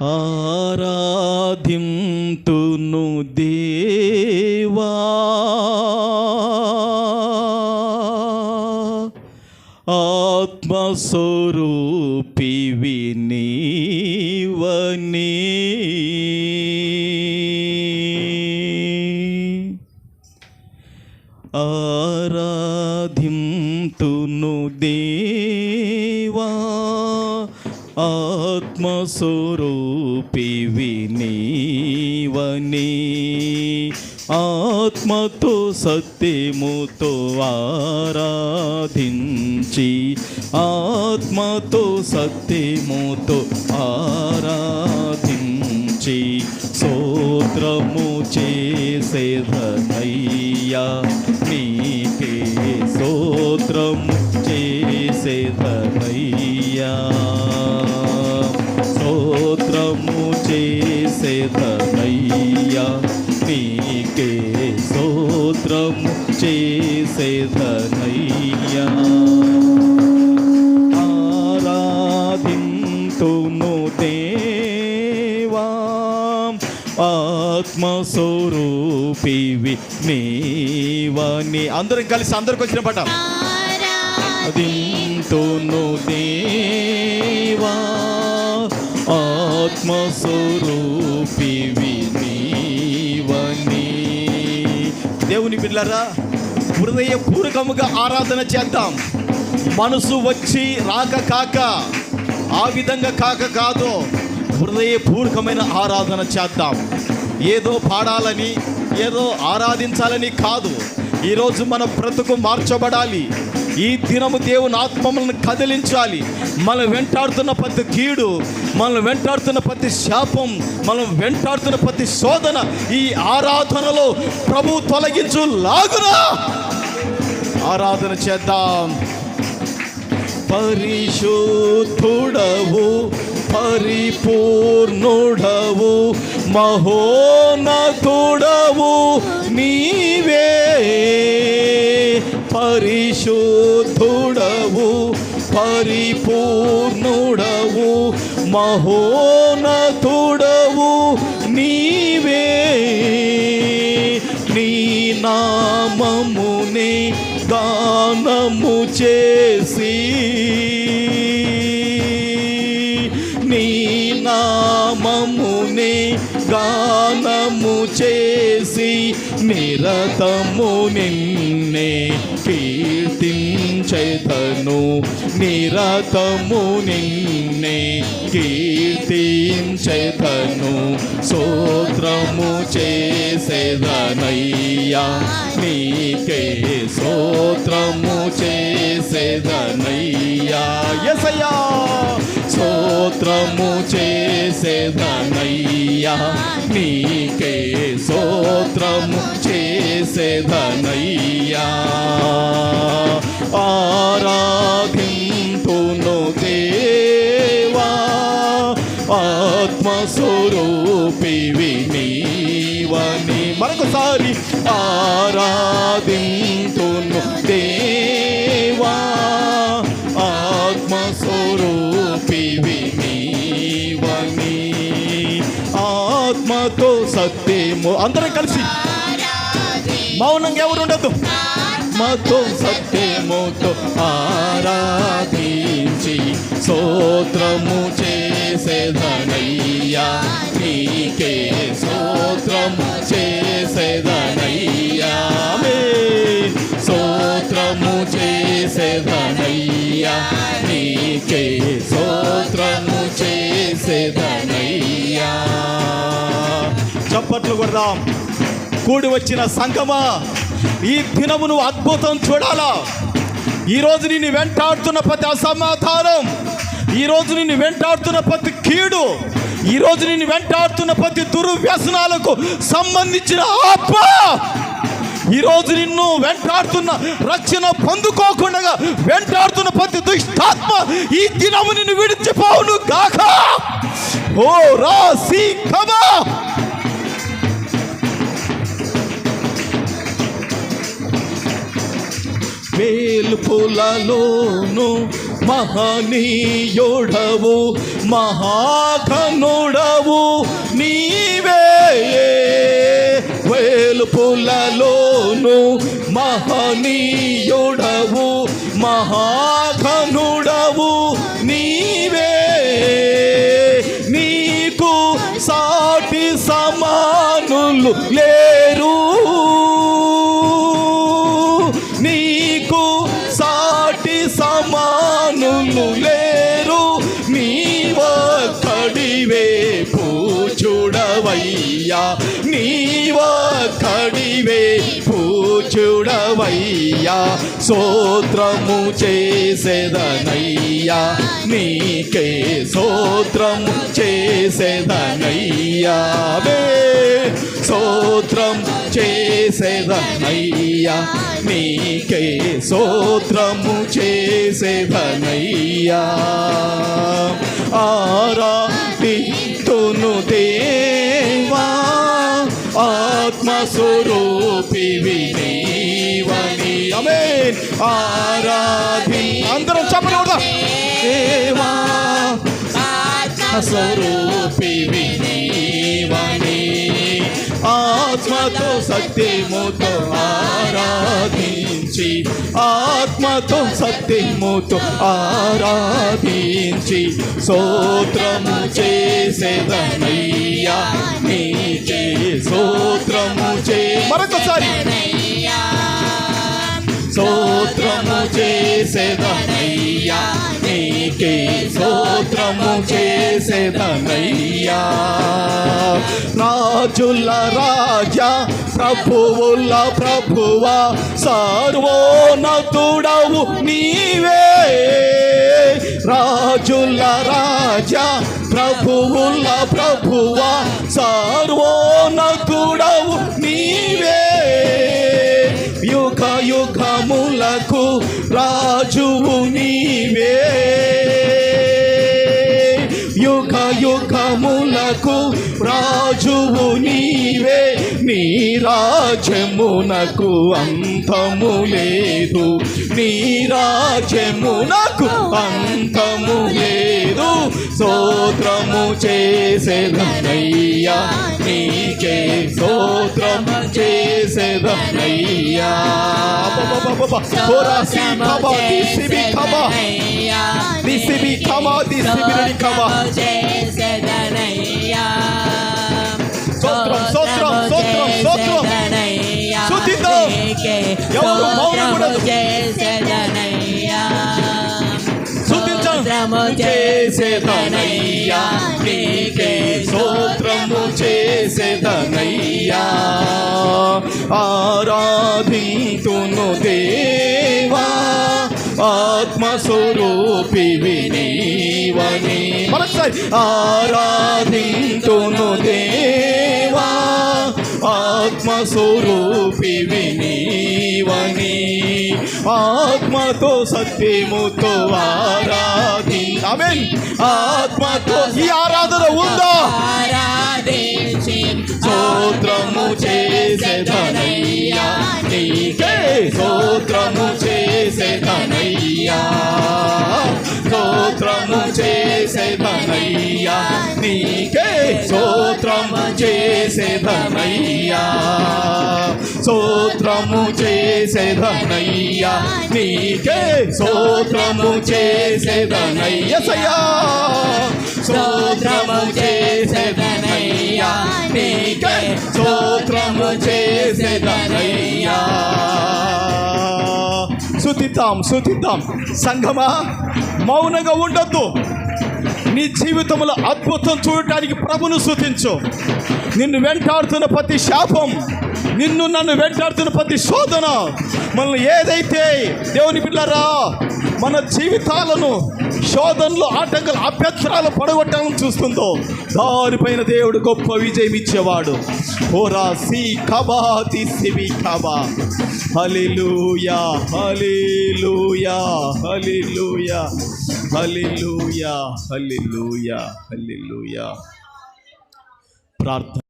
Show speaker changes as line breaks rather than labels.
ఆరాధింతును దేవా. ఆత్మస్వరూపీ ఆత్మతో సత్యముతో ఆరాధించి ఆత్మతో సత్యముతో ఆరాధించి స్తోత్రము చేసేదనయ్యా నీకే స్తోత్రము చేసేదనయ్యా స్తోత్రము చేసేదనయ్యా చేసేదనయ్యా. ఆరాధింతును దేవా ఆత్మస్వరూపివి నీవని. అందరం కలిసి అందరికి వచ్చిన పాట. దింతును దేవా ఆత్మస్వరూపివి నీవని. దేవుని పిల్లరా హృదయపూర్వకముగా ఆరాధన చేద్దాం. మనసు వచ్చి రాక కాక ఆ విధంగా కాక కాదు హృదయపూర్వకమైన ఆరాధన చేద్దాం. ఏదో పాడాలని ఏదో ఆరాధించాలని కాదు. ఈరోజు మన బ్రతుకు మార్చబడాలి. ఈ దినము దేవుని ఆత్మలను కదిలించాలి. మనం వెంటాడుతున్న ప్రతి కీడు మనం వెంటాడుతున్న ప్రతి శాపం మనం వెంటాడుతున్న ప్రతి శోధన ఈ ఆరాధనలో ప్రభు తొలగించు లాగునా ఆరాధన చేద్దాం. పరిశుద్ధుడవు పరిపూర్ణుడవు మహోనతుడవు నీవే పరిశుద్ధుడవు పరిపూర్ణుడవు మహోనతుడవు నీవే. నీ నామముని దానము చేసి నీ నామముని గానము చేసి నిరతము నిన్నే కీర్తించేతను నిరతము నిన్నే కీర్తించేతను స్తోత్రము చేసేదనయ్యా నీకే స్తోత్రము చేసేదనయ్యా. ఎసయ్యా స్తోత్రము చేసేదనయ్యా నీకే స్తోత్రము చేసేదనయ్యా ఆరాధింతును దేవా. ఆత్మస్వరూపివి నీవని మరొకసారి ఆరాధింతును అందరం కలిసి. మౌనంగా ఎవరు ఉండదు మతో సత్యముతో ఆరాధించి స్తోత్రము చేసేదనయ్యా. నీకే స్తోత్రము చేసేదనయ్యా. సోత్రము స్తోత్రము చేసేదనయ్యా. నీకే స్తోత్రము చేసేదనయ్యా. చప్పట్లు కొడదాం. కూడి వచ్చిన సంగమా ఈ దినము నువ్వు అద్భుతం చూడాలా? ఈరోజు నిన్ను వెంటాడుతున్న ప్రతి అసమాధానం ఈరోజు నిన్ను వెంటాడుతున్న ప్రతి కీడు ఈరోజు నిన్ను వెంటాడుతున్న ప్రతి దుర్వ్యసనాలకు సంబంధించిన ఆత్మ ఈరోజు నిన్ను వెంటాడుతున్న రక్షణ పొందుకోకుండా వెంటాడుతున్న ప్రతి దుష్టాత్మ ఈ దినము నిన్ను విడిచిపోవును గాక ఓ రా సీ కమా! మేల్పులలోను మహనీయోడవు మహాఘనుడవు నీవే. వేల్పులలోను మహనీయోడవు మహాఘనుడవు నీవే. నీకు సాటి సమానులు లే పూచుడవయ్యా నీవక్కడివే పూచుడవయ్యా సోత్రము చేసేదనయ్యా నీకే సోత్రము చేసేదనయ్యా సోత్రం చేసేదనయ్యా నీకే సోత్రము చేసేదనయ్యా. ఆరాధితును దేవా ఆత్మస్వరూపి వినీవని అమేన్ ఆరాధి. అందరం చెప్పకూడదా దేవా స్వరూపి వినీవని ఆత్మతో సత్యముతో ఆరాధించి ఆత్మతో సత్యముతో ఆరాధించి స్తోత్రము చేసేదనయ్యా. నీకే స్తోత్రము చే మరొకసారి స్తోత్రము చేసేదనయ్యా. నీకే స్తోత్రము చేసేదనయ్యా. రాజుల రాజా ప్రభువుల ప్రభువా సర్వోన్నతుడవు నీవే. రాజుల రాజా ప్రభువుల ప్రభువా సర్వోన్నతుడవు నీవే. యుగ యుగములకు రాజువు నీవే. యుగ యుగములకు రాజువు నీవే. నీ రాజమునకు అంతము లేదు. నీ రాజ్యమునకు అంతము లేదు స్తోత్రము చేసేదనయ్యా నీకే స్తోత్రము కబా దిసిబి కబా దిసిబిని స్తోత్రం, స్తోత్రం. స్తుతిద్దాం. ఎవరు మౌనముడదు. చేసేదనయ్యా నీకే స్తోత్రము చేసేదనయ్యా. ఆరాధితును దేవా ఆత్మస్వరూపి వినీవని. మరొకసారి. ఆరాధితును దేవా ఆత్మస్వరూపి వినీవని ఆత్మతో సత్యముతో ఆరాధి ఆమేన్ ఆత్మతో ఈ ఆరాధన ఉందా? స్తోత్రము చేసేదనయ్యా. నీకే స్తోత్రము చేసేదనయ్యా. స్తోత్రము చేసేదనయ్యా. నీకే స్తోత్రము చేసేదనయ్యా. స్తోత్రము చేసేదనయ్యా నీకే స్తోత్రము చేసేదనయ్యసయ్యా స్తోత్రము చేసేదనయ్యా నీకే స్తోత్రము చేసేదనయ్యా శుతిద్దాం శుతిద్దాం సంఘమా మౌనంగా ఉండొద్దు. నీ జీవితంలో అద్భుతం చూడటానికి ప్రభును శుతించు నిన్ను వెంటాడుతున్న ప్రతి శాపం నిన్ను నన్ను వెంటాడుతున్న ప్రతి శోధన మనల్ని ఏదైతే దేవుని బిడ్డరా మన జీవితాలను శోధనలు ఆటంకాలు అభ్యంతరాలు పడగొట్టాలని చూస్తుందో దానిపైన దేవుడు గొప్ప విజయం ఇచ్చేవాడు. ఓరా సి కబా తీసివి కబా. Hallelujah hallelujah hallelujah hallelujah hallelujah hallelujah ప్రార్థన.